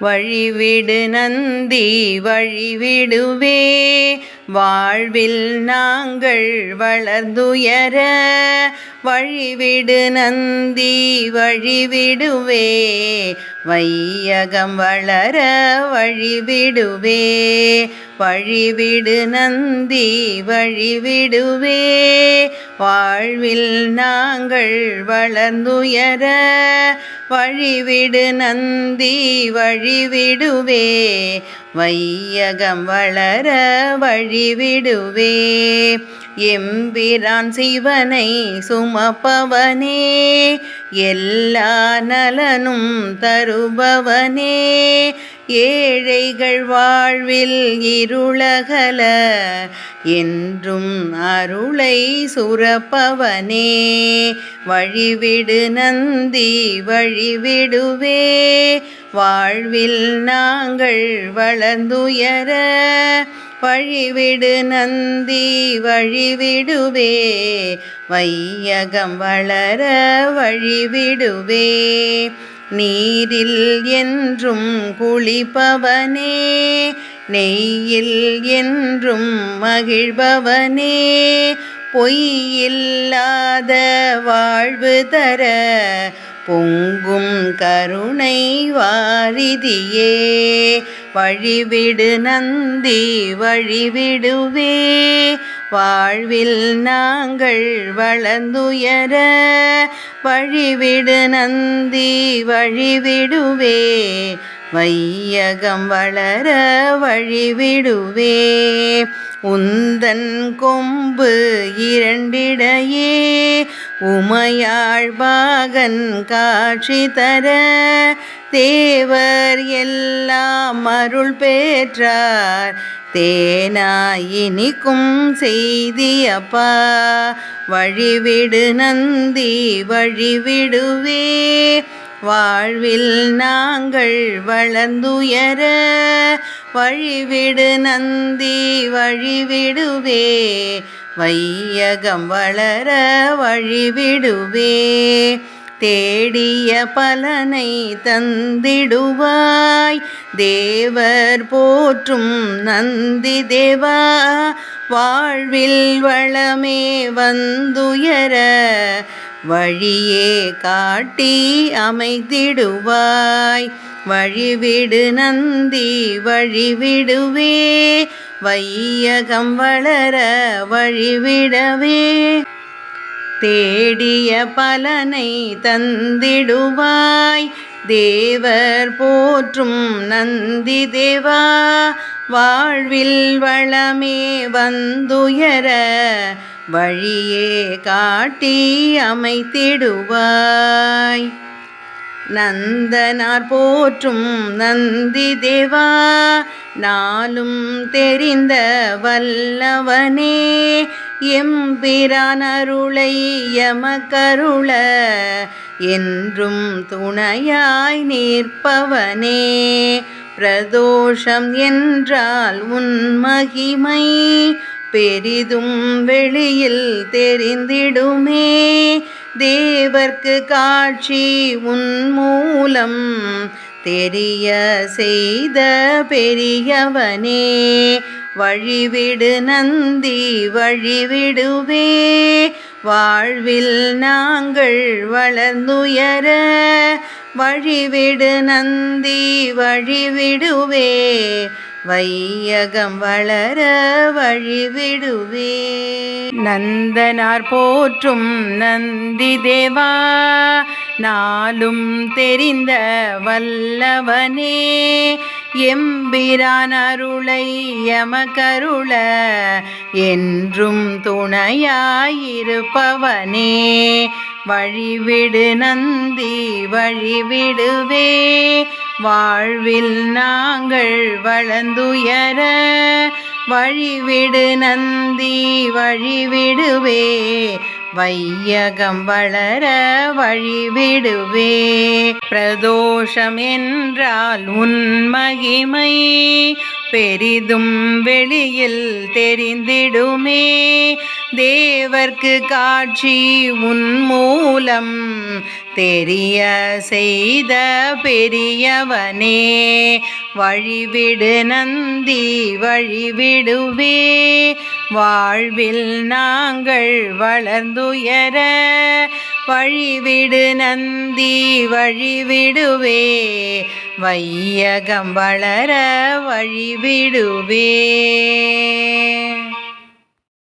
வழிவிடு நந்தி வழிவிடுவே. வாழ்வில் நாங்கள் வளர்ந்துயர வழிவிடு நந்தி வழிவிடுவே. வையகம் வளர வழிவிடுவே. வழிவிடு நந்தி வழிவிடுவே. வாழ்வில் நாங்கள் வளர்ந்துயர. வழிவிடு நந்தி வழிவிடுவே. வையகம் வளர வழிவிடுவே. எம்பிரான் சிவனை சும் சுமப்பவனே எல்லா நலனும் தருபவனே. ஏழைகள் வாழ்வில் இருளகல என்றும் அருளை சுரப்பவனே. வழிவிடு நந்தி வழிவிடுவே. வாழ்வில் நாங்கள் வளர்ந்துயர வழிவிடு நந்தி வழிவிடுவே வையகம் வளர வழிவிடுவே நீரில் என்றும் குளிப்பவனே. நெய்யில் என்றும் மகிழ்பவனே. பொய்யில்லாத வாழ்வு தர பொங்கும் கருணை வாரிதியே. வழிவிடு நந்தி வழிவிடுவே. வாழ்வில் நாங்கள் வளர்ந்துயர. வழிவிடு நந்தி வழிவிடுவே. வையகம் வளர வழிவிடுவே. உந்தன் கொம்பு இரண்டிடையே. உமையாழ்பாகன் காட்சி தர தேவர் எல்லாம் அருள் பெற்றார். தேனாயினிக்கும் செய்தியப்பா வழிவிடு நந்தி வழிவிடுவே. வாழ்வில் நாங்கள் வளர்ந்துயர வழிவிடு நந்தி வழிவிடுவே. வையகம் வளர வழிவிடுவே. தேடிய பலனை தந்திடுவாய். தேவர் போற்றும் நந்தி தேவா. வாழ்வில் வளமே வந்துயர. வழியே காட்டி அமைத்திடுவாய் வழிவிடு நந்தி வழிவிடுவே. வையகம் வளர வழிவிடவே தேடிய பலனை தந்திடுவாய். தேவர் போற்றும் நந்தி தேவா வாழ்வில் வளமே வந்துயர வழியே காட்டி அமைத்திடுவாய். நந்தனார் போற்றும் நந்தி தேவா நாளும் தெரிந்த வல்லவனே. எம்பிரான் அருளை எமக்கருள என்றும் துணையாய் நிற்பவனே. பிரதோஷம் என்றால் உன் மகிமை பெரிதும் வெளியில் தெரிந்திடுமே. தேவர்க்கு காட்சி உன் மூலம் தெரிய செய்த பெரியவனே. வழிவிடு நந்தி வழிவிடுவே. வாழ்வில் நாங்கள் வளர்ந்துயர. வழிவிடு நந்தி வழிவிடுவே. வையகம் வளர வழிவிடுவே. நந்தனார் போற்றும் நந்தி தேவா நாளும் தெரிந்த வல்லவனே. எம்பிரான் அருளை எமக்கருள என்றும் துணையாயிருப்பவனே. வழிவிடு நந்தி வழிவிடுவே. வாழ்வில் நாங்கள் வளர்ந்துயர வழிவிடு நந்தி வழிவிடுவே. வையகம் வளர வழிவிடுவே. பிரதோஷம் என்றால் உன்மகிமை பெரிதும் வெளியில் தெரிந்திடுமே. தேவர்க்கு காட்சி உன் மூலம் தெரிய செய்த பெரியவனே வழிவிடு நந்தி வழிவிடுவே. வாழ்வில் நாங்கள் வளர்ந்துயர வழிவிடு நந்தி வழிவிடுவே. வையகம் வளர வழிவிடுவே.